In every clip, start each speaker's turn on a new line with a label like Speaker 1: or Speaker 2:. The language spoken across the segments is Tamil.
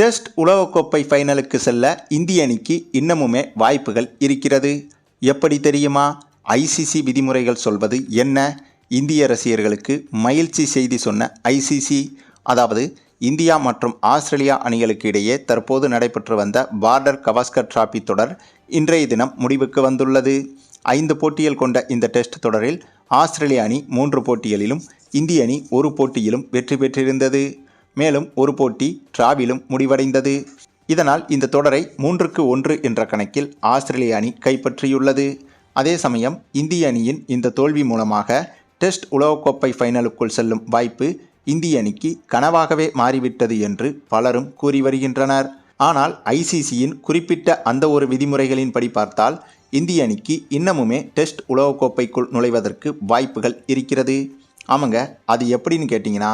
Speaker 1: டெஸ்ட் உலகக்கோப்பை ஃபைனலுக்கு செல்ல இந்திய அணிக்கு இன்னமுமே வாய்ப்புகள் இருக்கிறது. எப்படி தெரியுமா? ஐசிசி விதிமுறைகள் சொல்வது என்ன? இந்திய ரசிகர்களுக்கு மகிழ்ச்சி செய்தி சொன்ன ஐசிசி அதாவது இந்தியா மற்றும் ஆஸ்திரேலியா அணிகளுக்கு இடையே தற்போது நடைபெற்று வந்த பார்டர் கவாஸ்கர் டிராபி தொடர் இன்றைய தினம் முடிவுக்கு வந்துள்ளது. ஐந்து போட்டிகள் கொண்ட இந்த டெஸ்ட் தொடரில் ஆஸ்திரேலிய அணி மூன்று போட்டிகளிலும் இந்திய அணி ஒரு போட்டியிலும் வெற்றி பெற்றிருந்தது. மேலும் ஒரு போட்டி டிராவிலும் முடிவடைந்தது. இதனால் இந்த தொடரை மூன்றுக்கு ஒன்று என்ற கணக்கில் ஆஸ்திரேலிய அணி கைப்பற்றியுள்ளது. அதே சமயம் இந்திய அணியின் இந்த தோல்வி மூலமாக டெஸ்ட் உலகக்கோப்பை ஃபைனலுக்குள் செல்லும் வாய்ப்பு இந்திய அணிக்கு கனவாகவே மாறிவிட்டது என்று பலரும் கூறி வருகின்றனர். ஆனால் ஐசிசியின் குறிப்பிட்ட அந்த ஒரு விதிமுறைகளின்படி பார்த்தால் இந்திய அணிக்கு இன்னமுமே டெஸ்ட் உலகக்கோப்பைக்குள் நுழைவதற்கு வாய்ப்புகள் இருக்கிறது. ஆமாங்க அது எப்படின்னு கேட்டிங்கன்னா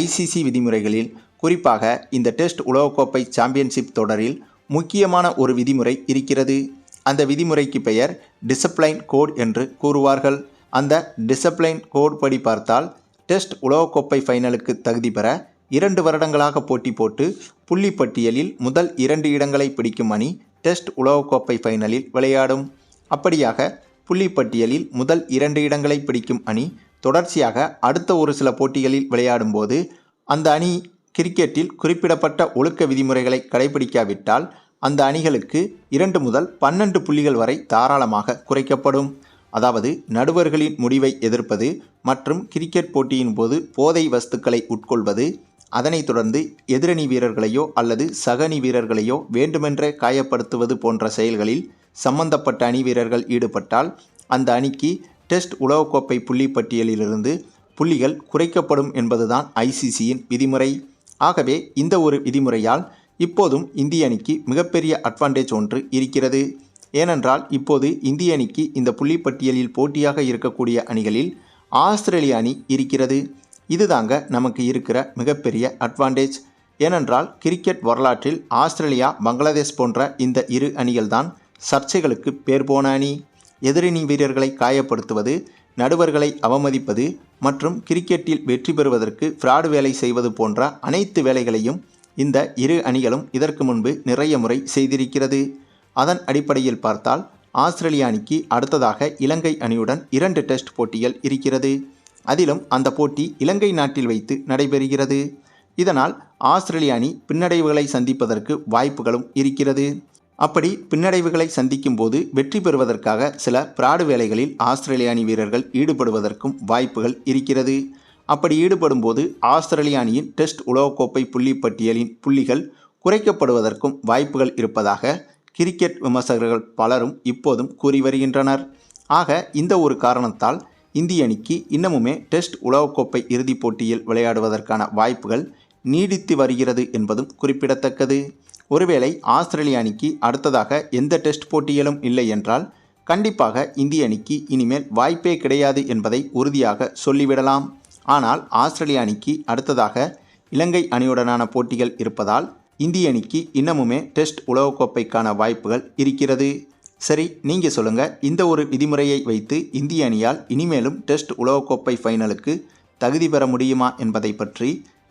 Speaker 1: ஐசிசி விதிமுறைகளில் குறிப்பாக இந்த டெஸ்ட் உலகக்கோப்பை சாம்பியன்ஷிப் தொடரில் முக்கியமான ஒரு விதிமுறை இருக்கிறது. அந்த விதிமுறைக்கு பெயர் டிசப்ளைன் கோட் என்று கூறுவார்கள். அந்த டிசப்ளைன் கோட் படி பார்த்தால் டெஸ்ட் உலகக்கோப்பை ஃபைனலுக்கு தகுதி பெற இரண்டு வருடங்களாக போட்டி போட்டு புள்ளி பட்டியலில் முதல் இரண்டு இடங்களை பிடிக்கும் அணி டெஸ்ட் உலகக்கோப்பை ஃபைனலில் விளையாடும். அப்படியாக புள்ளி பட்டியலில் முதல் இரண்டு இடங்களை பிடிக்கும் அணி தொடர்ச்சியாக அடுத்த ஒரு சில போட்டிகளில் விளையாடும்போது அந்த அணி கிரிக்கெட்டில் குறிப்பிடப்பட்ட ஒழுக்க விதிமுறைகளை கடைபிடிக்காவிட்டால் அந்த அணிகளுக்கு இரண்டு முதல் பன்னெண்டு புள்ளிகள் வரை தாராளமாக குறைக்கப்படும். அதாவது நடுவர்களின் முடிவை எதிர்ப்பது மற்றும் கிரிக்கெட் போட்டியின் போது போதை வஸ்துக்களை உட்கொள்வது அதனைத் தொடர்ந்து எதிரணி வீரர்களையோ அல்லது சகணி வீரர்களையோ வேண்டுமென்றே காயப்படுத்துவது போன்ற செயல்களில் சம்பந்தப்பட்ட அணி வீரர்கள் ஈடுபட்டால் அந்த அணிக்கு டெஸ்ட் உலகக்கோப்பை புள்ளி பட்டியலிலிருந்து புள்ளிகள் குறைக்கப்படும் என்பதுதான் ஐசிசியின் விதிமுறை. ஆகவே இந்த ஒரு விதிமுறையால் இப்போதும் இந்திய அணிக்கு மிகப்பெரிய அட்வான்டேஜ் ஒன்று இருக்கிறது. ஏனென்றால் இப்போது இந்திய அணிக்கு இந்த புள்ளி பட்டியலில் போட்டியாக இருக்கக்கூடிய அணிகளில் ஆஸ்திரேலிய அணி இருக்கிறது. இதுதாங்க நமக்கு இருக்கிற மிகப்பெரிய அட்வான்டேஜ் ஏனென்றால் கிரிக்கெட் வரலாற்றில் ஆஸ்திரேலியா பங்களாதேஷ் போன்ற இந்த இரு அணிகள்தான் சர்ச்சைகளுக்கு பேர் போன அணி. எதிரணி வீரர்களை காயப்படுத்துவது நடுவர்களை அவமதிப்பது மற்றும் கிரிக்கெட்டில் வெற்றி பெறுவதற்கு ஃப்ராடு வேலை செய்வது போன்ற அனைத்து வேலைகளையும் இந்த இரு அணிகளும் இதற்கு முன்பு நிறைய முறை செய்திருக்கிறது. அதன் அடிப்படையில் பார்த்தால் ஆஸ்திரேலிய அணிக்கு அடுத்ததாக இலங்கை அணியுடன் இரண்டு டெஸ்ட் போட்டிகள் இருக்கிறது. அதிலும் அந்த போட்டி இலங்கை நாட்டில் வைத்து நடைபெறுகிறது. இதனால் ஆஸ்திரேலிய அணி பின்னடைவுகளை சந்திப்பதற்கு வாய்ப்புகளும் இருக்கிறது. அப்படி பின்னடைவுகளை சந்திக்கும் போது வெற்றி பெறுவதற்காக சில பிராடு வேலைகளில் ஆஸ்திரேலிய அணி வீரர்கள் ஈடுபடுவதற்கும் வாய்ப்புகள் இருக்கிறது. அப்படி ஈடுபடும் போது ஆஸ்திரேலிய அணியின் டெஸ்ட் உலகக்கோப்பை புள்ளி பட்டியலின் புள்ளிகள் குறைக்கப்படுவதற்கும் வாய்ப்புகள் இருப்பதாக கிரிக்கெட் விமர்சகர்கள் பலரும் இப்போதும் கூறி வருகின்றனர். ஆக இந்த ஒரு காரணத்தால் இந்திய அணிக்கு இன்னமுமே டெஸ்ட் உலகக்கோப்பை இறுதிப் போட்டியில் விளையாடுவதற்கான வாய்ப்புகள் நீடித்து வருகிறது என்பதும் குறிப்பிடத்தக்கது. ஒருவேளை ஆஸ்திரேலிய அணிக்கு அடுத்ததாக எந்த டெஸ்ட் போட்டியிலும் இல்லை என்றால் கண்டிப்பாக இந்திய அணிக்கு இனிமேல் வாய்ப்பே கிடையாது என்பதை உறுதியாக சொல்லிவிடலாம். ஆனால் ஆஸ்திரேலிய அணிக்கு அடுத்ததாக இலங்கை அணியுடனான போட்டிகள் இருப்பதால் இந்திய அணிக்கு இன்னமுமே டெஸ்ட் உலகக்கோப்பைக்கான வாய்ப்புகள் இருக்கிறது. சரி நீங்கள் சொல்லுங்கள் இந்த ஒரு விதிமுறையை வைத்து இந்திய அணியால் இனிமேலும் டெஸ்ட் உலகக்கோப்பை ஃபைனலுக்கு தகுதி பெற முடியுமா என்பதை பற்றி